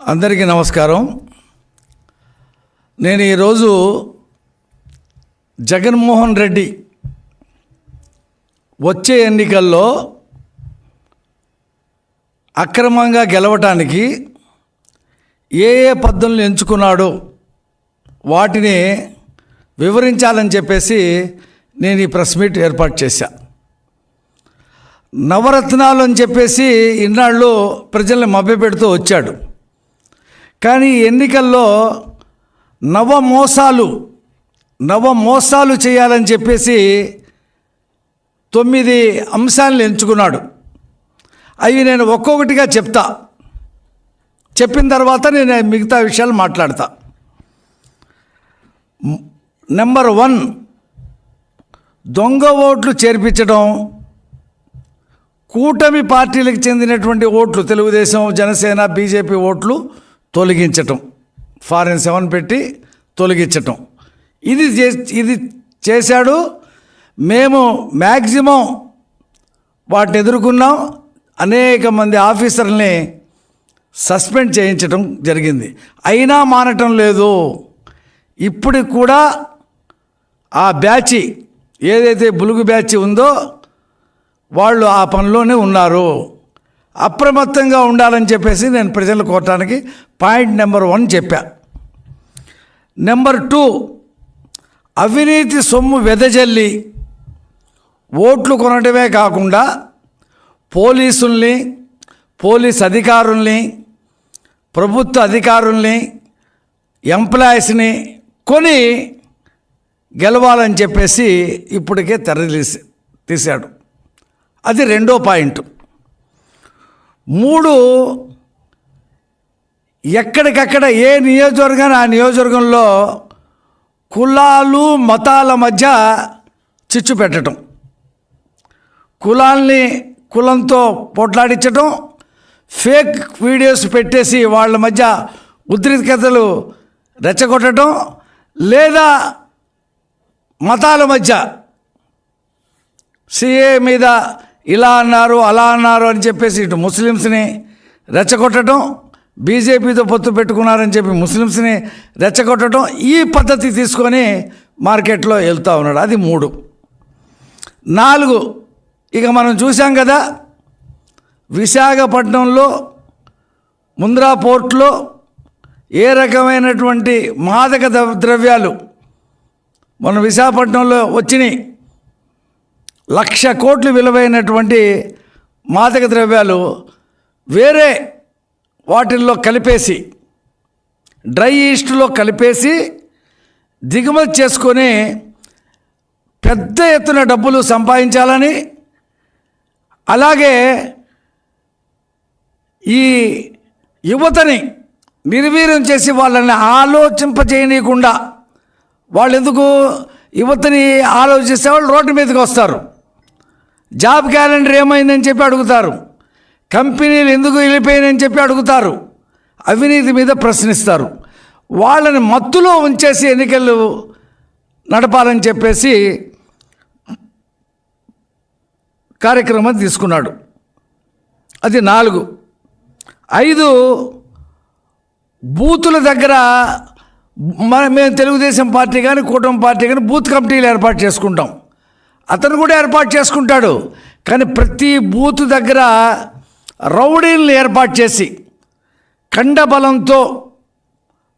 అందరికీ నమస్కారం. నేను ఈరోజు జగన్మోహన్ రెడ్డి వచ్చే ఎన్నికల్లో అక్రమంగా గెలవటానికి ఏ ఏ పద్ధతులను ఎంచుకున్నాడో వాటిని వివరించాలని చెప్పేసి నేను ఈ ప్రెస్ మీట్ ఏర్పాటు చేశా. నవరత్నాలు అని చెప్పేసి ఇన్నాళ్ళు ప్రజల్ని మభ్యపెడుతూ వచ్చాడు. కానీ ఎన్నికల్లో నవ మోసాలు నవ మోసాలు చేయాలని చెప్పేసి తొమ్మిది అంశాలను ఎంచుకున్నాడు. అవి నేను ఒక్కొక్కటిగా చెప్తా. చెప్పిన తర్వాత నేను మిగతా విషయాలు మాట్లాడతా. నెంబర్ వన్ దొంగ ఓట్లు చేర్పించడం కూటమి పార్టీలకు చెందినటువంటి ఓట్లు తెలుగుదేశం జనసేన బీజేపీ ఓట్లు తొలగించటం. ఫారెన్ సెవెన్ పెట్టి తొలగించటం. ఇది చే- ఇది చేశాడు. మేము మ్యాక్సిమం వాటిని ఎదుర్కొన్నాం. అనేక మంది ఆఫీసర్ని సస్పెండ్ చేయించడం జరిగింది. అయినా మానటం లేదు. ఇప్పటికి కూడా ఆ బ్యాచి ఏదైతే బులుగు బ్యాచి ఉందో వాళ్ళు ఆ పనిలోనే ఉన్నారు. అప్రమత్తంగా ఉండాలని చెప్పేసి నేను ప్రజలు కోరటానికి పాయింట్ నెంబర్ వన్ చెప్పా. నెంబర్ టూ అవినీతి సొమ్ము వెదజల్లి ఓట్లు కొనడమే కాకుండా పోలీసుల్ని పోలీస్ అధికారుల్ని ప్రభుత్వ అధికారుల్ని ఎంప్లాయీస్ని కొని గెలవాలని చెప్పేసి ఇప్పటికే తెరలేసి తీశాడు. అది రెండో పాయింట్. మూడు ఎక్కడికక్కడ ఏ నియోజకవర్గం ఆ నియోజకవర్గంలో కులాలు మతాల మధ్య చిచ్చు పెట్టడం కులాల్ని కులంతో పోట్లాడించటం ఫేక్ వీడియోస్ పెట్టేసి వాళ్ళ మధ్య ఉద్రిక్తతలు రెచ్చగొట్టడం లేదా మతాల మధ్య సిఏ మీద ఇలా అన్నారు అలా అన్నారు అని చెప్పేసి ఇటు ముస్లిమ్స్ని రెచ్చగొట్టడం బీజేపీతో పొత్తు పెట్టుకున్నారని చెప్పి ముస్లిమ్స్ని రెచ్చగొట్టడం ఈ పద్ధతి తీసుకొని మార్కెట్లో వెళ్తూ ఉన్నాడు. అది మూడు. నాలుగు ఇక మనం చూసాం కదా విశాఖపట్నంలో ముంద్రా పోర్ట్లో ఏ రకమైనటువంటి మాదక ద్రవ్యాలు మన విశాఖపట్నంలో వచ్చినాయి? లక్ష కోట్లు విలువైనటువంటి మాదక ద్రవ్యాలు వేరే వాటిల్లో కలిపేసి డ్రై ఈస్ట్లో కలిపేసి దిగుమతి చేసుకొని పెద్ద ఎత్తున డబ్బులు సంపాదించాలని అలాగే ఈ యువతని నిర్వీర్యం చేసి వాళ్ళని ఆలోచింపజేయనీయకుండా వాళ్ళు ఎందుకు యువతని ఆలోచిస్తే వాళ్ళు రోడ్డు మీదకి వస్తారు. జాబ్ క్యాలెండర్ ఏమైందని చెప్పి అడుగుతారు. కంపెనీలు ఎందుకు వెళ్ళిపోయినని చెప్పి అడుగుతారు. అవినీతి మీద ప్రశ్నిస్తారు. వాళ్ళని మత్తులో ఉంచేసి ఎన్నికలు నడపాలని చెప్పేసి కార్యక్రమం తీసుకున్నాడు. అది నాలుగు. ఐదు బూతుల దగ్గర మన మేము తెలుగుదేశం పార్టీ కానీ కూటమి పార్టీ కానీ బూత్ కమిటీలు ఏర్పాటు చేసుకుంటాం. అతను కూడా ఏర్పాటు చేసుకుంటాడు. కానీ ప్రతి బూత్ దగ్గర రౌడీలను ఏర్పాటు చేసి కండబలంతో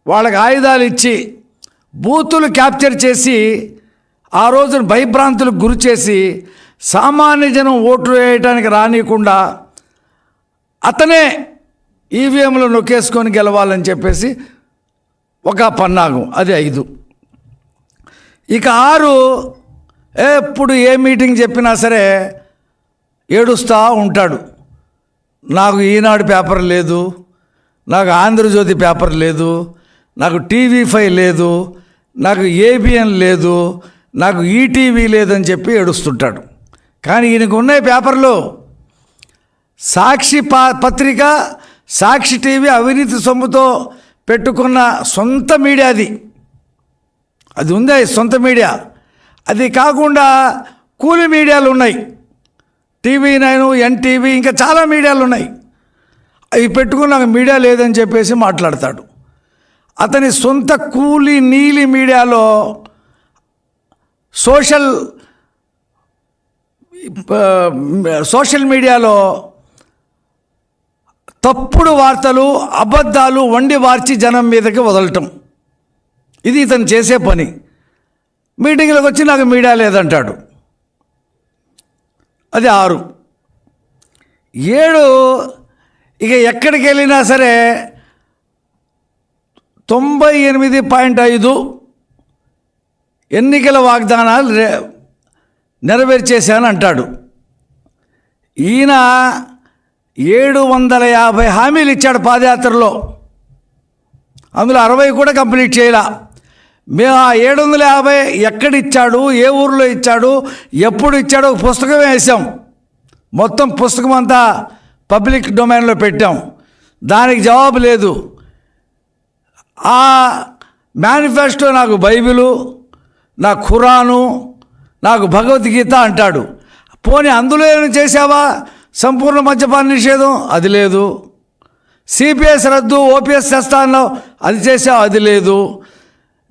వాళ్ళకి ఆయుధాలు ఇచ్చి బూతులు క్యాప్చర్ చేసి ఆ రోజున భయభ్రాంతులకు గురి చేసి సామాన్య జనం ఓట్లు వేయడానికి రానియకుండా అతనే ఈవీఎంలు నొక్కేసుకొని గెలవాలని చెప్పేసి ఒక పన్నాగం. అది ఐదు. ఇక ఆరు ఎప్పుడు ఏ మీటింగ్ చెప్పినా సరే ఏడుస్తూ ఉంటాడు. నాకు ఈనాడు పేపర్ లేదు నాకు ఆంధ్రజ్యోతి పేపర్ లేదు నాకు టీవీ ఫైవ్ లేదు నాకు ఏబిఎన్ లేదు నాకు ఈటీవీ లేదని చెప్పి ఏడుస్తుంటాడు. కానీ ఈయనకు ఉన్నాయి పేపర్లు. సాక్షి పా పత్రిక సాక్షి టీవీ అవినీతి సొమ్ముతో పెట్టుకున్న సొంత మీడియా అది. అది ఉంది అది సొంత మీడియా? అది కాకుండా కూలి మీడియాలు ఉన్నాయి. టీవీ నైన్ ఎన్టీవీ ఇంకా చాలా మీడియాలు ఉన్నాయి. అవి పెట్టుకుని నాకు మీడియా లేదని చెప్పేసి మాట్లాడతాడు. అతని సొంత కూలి నీలి మీడియాలో సోషల్ సోషల్ మీడియాలో తప్పుడు వార్తలు అబద్ధాలు వండి వార్చి జనం మీదకి వదలటం. ఇది ఇతను చేసే పని. మీటింగ్లకు వచ్చి నాకు మీడియా లేదంటాడు. అది ఆరు. ఏడు ఇక ఎక్కడికి వెళ్ళినా సరే తొంభై ఎనిమిది పాయింట్ ఐదు ఎన్నికల వాగ్దానాలు రే నెరవేర్చేశాను అంటాడు ఈయన ఏడు వందల యాభై హామీలు ఇచ్చాడు పాదయాత్రలో. అందులో అరవై కూడా కంప్లీట్ చేయలా. మేము ఆ ఏడు వందల యాభై ఎక్కడిచ్చాడు ఏ ఊరిలో ఇచ్చాడు? ఎప్పుడు ఇచ్చాడో? ఒక పుస్తకం వేసాం. మొత్తం పుస్తకం అంతా పబ్లిక్ డొమైన్లో పెట్టాం. దానికి జవాబు లేదు. ఆ మేనిఫెస్టో నాకు బైబిలు నా ఖురాను నాకు భగవద్గీత అంటాడు. పోనీ అందులో ఏమైనా చేసావా సంపూర్ణ మద్యపాన నిషేధం? అది లేదు. సిపిఎస్ రద్దు ఓపీఎస్ తెస్తా అన్నావు అది చేసావు అది లేదు.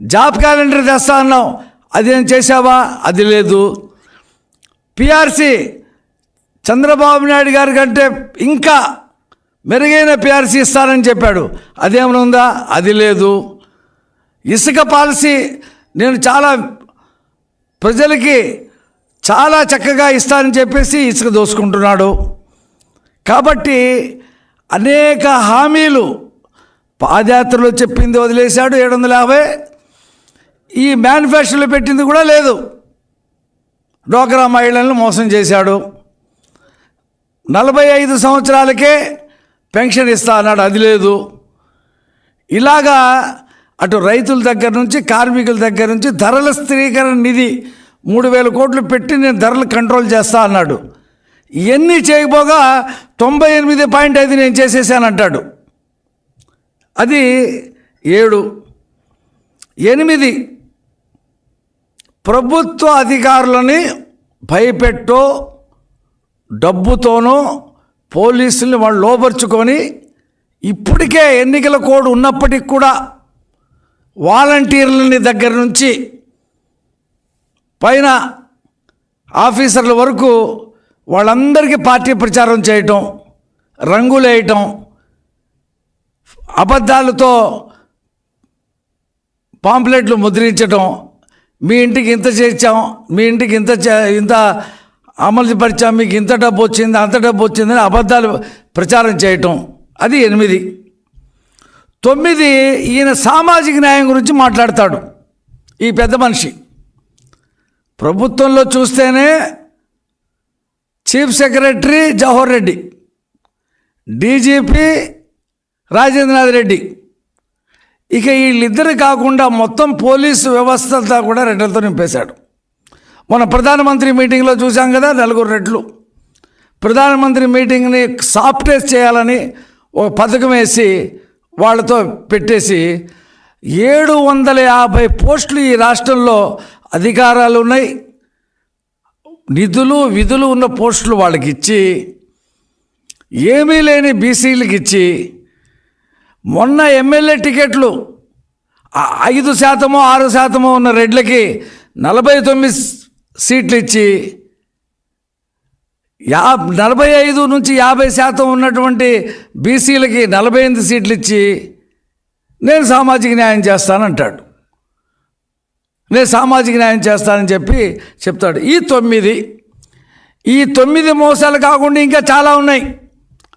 జాబ్ క్యాలెండర్ తెస్తా అన్నావు. ఏం చేసావా అది లేదు. పిఆర్సి చంద్రబాబు నాయుడు గారి కంటే ఇంకా మెరుగైన పిఆర్సీ ఇస్తానని చెప్పాడు. అదేమైనా ఉందా? అది లేదు. ఇసుక పాలసీ నేను చాలా ప్రజలకి చాలా చక్కగా ఇస్తానని చెప్పేసి ఇసుక దోసుకుంటున్నాడు. కాబట్టి అనేక హామీలు పాదయాత్రలో చెప్పింది వదిలేశాడు. ఏడు వందల యాభై ఈ మేనిఫెస్టోలో పెట్టింది కూడా లేదు. డోక్రా మహిళలను మోసం చేశాడు. నలభై ఐదు సంవత్సరాలకే పెన్షన్ ఇస్తా అన్నాడు. అది లేదు. ఇలాగా అటు రైతుల దగ్గర నుంచి కార్మికుల దగ్గర నుంచి ధరల స్థిరీకరణ నిధి మూడు వేల కోట్లు పెట్టి నేను ధరలు కంట్రోల్ చేస్తా అన్నాడు. ఇవన్నీ చేయకపోగా తొంభై ఎనిమిది పాయింట్ ఐదు నేను చేసేసానంటాడు అది ఏడు. ఎనిమిది ప్రభుత్వ అధికారులని భయపెట్టో డబ్బుతోనో పోలీసుల్ని వాళ్ళు లోపరుచుకొని ఇప్పటికే ఎన్నికల కోడ్ ఉన్నప్పటికి కూడా వాలంటీర్లని దగ్గర నుంచి పైన ఆఫీసర్ల వరకు వాళ్ళందరికీ పార్టీ ప్రచారం చేయటం రంగులేయటం అబద్ధాలతో పాంప్లెట్లు ముద్రించటం మీ ఇంటికి ఇంత చేర్చాం మీ ఇంటికి ఇంత చే- ఇంత అమలు పరిచాం మీకు ఇంత డబ్బు వచ్చింది అంత డబ్బు వచ్చిందని అబద్ధాలు ప్రచారం చేయటం. అది ఎనిమిది. తొమ్మిది ఈయన సామాజిక న్యాయం గురించి మాట్లాడతాడు ఈ పెద్ద మనిషి. ప్రభుత్వంలో చూస్తేనే chief secretary Jawahar Reddy DGP Rajendranath Reddy ఇక వీళ్ళిద్దరు కాకుండా మొత్తం పోలీసు వ్యవస్థ అంతా కూడా రెడ్లతో నింపేశాడు. మన ప్రధానమంత్రి మీటింగ్లో చూసాం కదా నలుగురు రెడ్లు. ప్రధానమంత్రి మీటింగ్ని సాఫ్ట్వేర్ చేయాలని ఒక పథకం వేసి వాళ్ళతో పెట్టేసి ఏడు వందల యాభై పోస్టులు ఈ రాష్ట్రంలో అధికారాలు ఉన్నాయి. నిధులు విధులు ఉన్న పోస్టులు వాళ్ళకి ఇచ్చి ఏమీ లేని బీసీలకు ఇచ్చి మొన్న ఎమ్మెల్యే టికెట్లు ఐదు శాతమో ఆరు శాతమో ఉన్న రెడ్లకి నలభై తొమ్మిది సీట్లు ఇచ్చి యా నలభై ఐదు నుంచి యాభై శాతం ఉన్నటువంటి బీసీలకి నలభై ఎనిమిది సీట్లు ఇచ్చి నేను సామాజిక న్యాయం చేస్తానంటాడు. నేను సామాజిక న్యాయం చేస్తానని చెప్పి చెప్తాడు. ఈ తొమ్మిది ఈ తొమ్మిది మోసాలు కాకుండా ఇంకా చాలా ఉన్నాయి.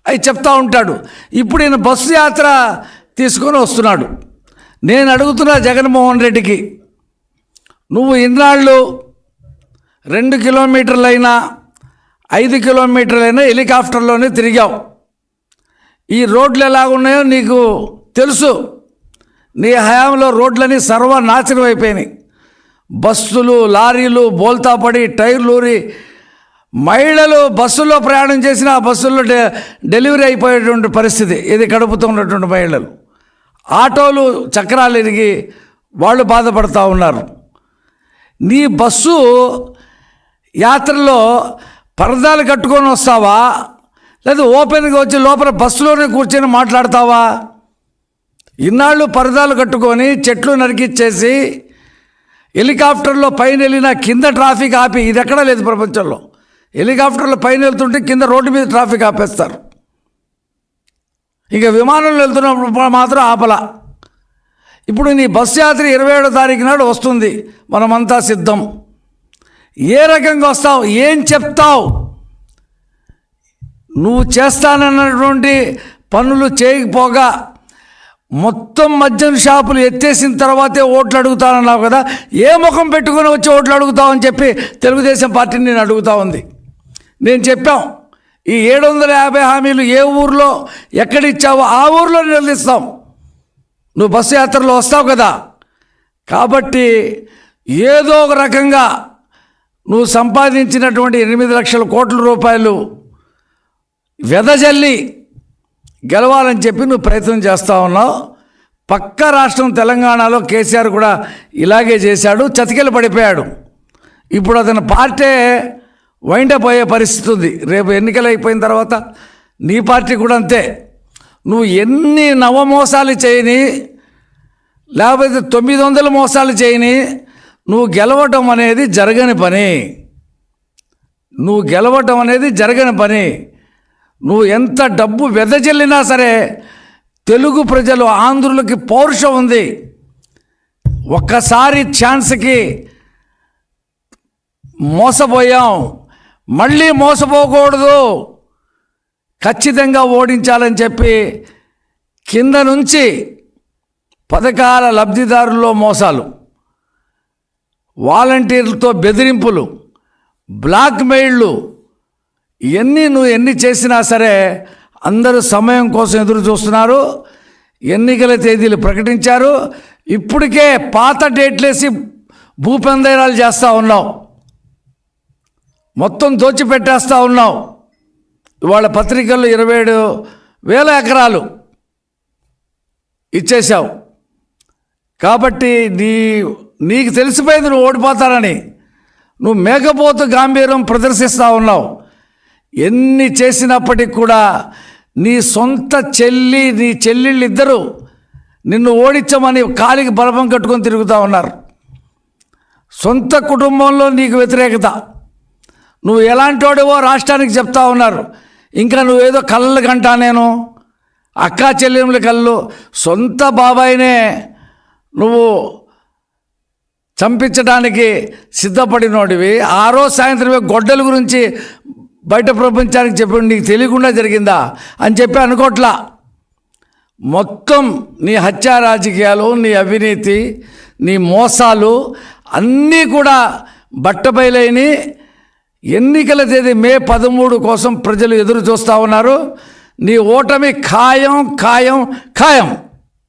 అవి చెప్తా ఉంటాడు. ఇప్పుడు ఈయన బస్సు యాత్ర తీసుకొని వస్తున్నాడు. నేను అడుగుతున్నా జగన్మోహన్ రెడ్డికి నువ్వు ఇన్నాళ్ళు రెండు కిలోమీటర్లైనా ఐదు కిలోమీటర్లైనా హెలికాప్టర్లోనే తిరిగావు. ఈ రోడ్లు ఎలాగున్నాయో నీకు తెలుసు. నీ హయాంలో రోడ్లన్నీ సర్వనాశనం అయిపోయినాయి. బస్సులు లారీలు బోల్తాపడి టైర్లు ఊరి మహిళలు బస్సుల్లో ప్రయాణం చేసిన ఆ బస్సుల్లో డె డెలివరీ అయిపోయేటువంటి పరిస్థితి. ఇది కడుపుతూ ఉన్నటువంటి మహిళలు. ఆటోలు చక్రాలు ఇరిగి వాళ్ళు బాధపడుతూ ఉన్నారు. నీ బస్సు యాత్రలో పరదాలు కట్టుకొని వస్తావా? లేదా ఓపెన్గా వచ్చి లోపల బస్సులోనే కూర్చొని మాట్లాడతావా? ఇన్నాళ్ళు పరదాలు కట్టుకొని చెట్లు నరికిచ్చేసి హెలికాప్టర్లో పైన వెళ్ళిన కింద ట్రాఫిక్ ఆపి ఇది ఎక్కడా లేదు ప్రపంచంలో. హెలికాప్టర్లు పైన వెళ్తుంటే కింద రోడ్డు మీద ట్రాఫిక్ ఆపేస్తారు. ఇక విమానంలో వెళ్తున్నప్పుడు మాత్రం ఆపల. ఇప్పుడు నీ బస్ యాత్ర ఇరవై ఏడో తారీఖు నాడు వస్తుంది. మనమంతా సిద్ధం. ఏ రకంగా వస్తావు? ఏం చెప్తావు? నువ్వు చేస్తానన్నటువంటి పనులు చేయకపోగా మొత్తం మద్యం షాపులు ఎత్తేసిన తర్వాతే ఓట్లు అడుగుతానన్నావు కదా? ఏ ముఖం పెట్టుకుని వచ్చి ఓట్లు అడుగుతావని చెప్పి తెలుగుదేశం పార్టీని నేను అడుగుతా ఉంది. నేను చెప్పాం ఈ ఏడు వందల యాభై హామీలు ఏ ఊర్లో ఎక్కడిచ్చావో ఆ ఊర్లో నిలదీస్తాం. నువ్వు బస్సు యాత్రలో వస్తావు కదా. కాబట్టి ఏదో ఒక రకంగా నువ్వు సంపాదించినటువంటి ఎనిమిది లక్షల కోట్ల రూపాయలు వెదజల్లి గెలవాలని చెప్పి నువ్వు ప్రయత్నం చేస్తూ ఉన్నావు. పక్క రాష్ట్రం తెలంగాణలో కేసీఆర్ కూడా ఇలాగే చేశాడు చతికిల పడిపోయాడు. ఇప్పుడు అతని పార్టీ వైండప్ అయ్యే పరిస్థితి ఉంది. రేపు ఎన్నికలు అయిపోయిన తర్వాత నీ పార్టీ కూడా అంతే. నువ్వు ఎన్ని నవమోసాలు చేయని లేకపోతే తొమ్మిది వందల మోసాలు చేయని నువ్వు గెలవటం అనేది జరగని పని. నువ్వు గెలవటం అనేది జరగని పని. నువ్వు ఎంత డబ్బు వెదజల్లినా సరే తెలుగు ప్రజలు ఆంధ్రులకి పౌరుషం ఉంది. ఒక్కసారి ఛాన్స్కి మోసపోయాం. మళ్ళీ మోసపోకూడదు. ఖచ్చితంగా ఓడించాలని చెప్పి కింద నుంచి పథకాల లబ్ధిదారుల్లో మోసాలు వాలంటీర్లతో బెదిరింపులు బ్లాక్మెయిల్లు ఎన్ని నువ్వు ఎన్ని చేసినా సరే అందరూ సమయం కోసం ఎదురు చూస్తున్నారు. ఎన్నికల తేదీలు ప్రకటించారు. ఇప్పటికే పాత డేట్లేసి భూపందేరాలు చేస్తూ ఉన్నావు. మొత్తం దోచిపెట్టేస్తూ ఉన్నావు. ఇవాళ పత్రికల్లో ఇరవై ఏడు వేల ఎకరాలు ఇచ్చేశావు. కాబట్టి నీ నీకు తెలిసిపోయింది నువ్వు ఓడిపోతానని నువ్వు మేకపోతు గాంభీర్యం ప్రదర్శిస్తూ ఉన్నావు. ఎన్ని చేసినప్పటికి కూడా నీ సొంత చెల్లి నీ చెల్లెళ్ళు నిన్ను ఓడించమని కాలికి బలపం కట్టుకొని తిరుగుతూ ఉన్నారు. సొంత కుటుంబంలో నీకు వ్యతిరేకత. నువ్వు ఎలాంటి వాడివో రాష్ట్రానికి చెప్తా ఉన్నారు. ఇంకా నువ్వేదో కళ్ళు కంటా నేను? అక్కా చెల్లెముల కళ్ళు సొంత బాబాయినే నువ్వు చంపించడానికి సిద్ధపడినోడివి. ఆ రోజు సాయంత్రమే గొడ్డల గురించి బయట ప్రపంచానికి చెప్పి నీకు తెలియకుండా జరిగిందా? అని చెప్పి అనుకోట్లా. మొత్తం నీ హత్యా రాజకీయాలు నీ అవినీతి నీ మోసాలు అన్నీ కూడా బట్టబయలైని ఎన్నికల తేదీ మే పదమూడు కోసం ప్రజలు ఎదురు చూస్తూ ఉన్నారు. నీ ఓటమి ఖాయం ఖాయం ఖాయం.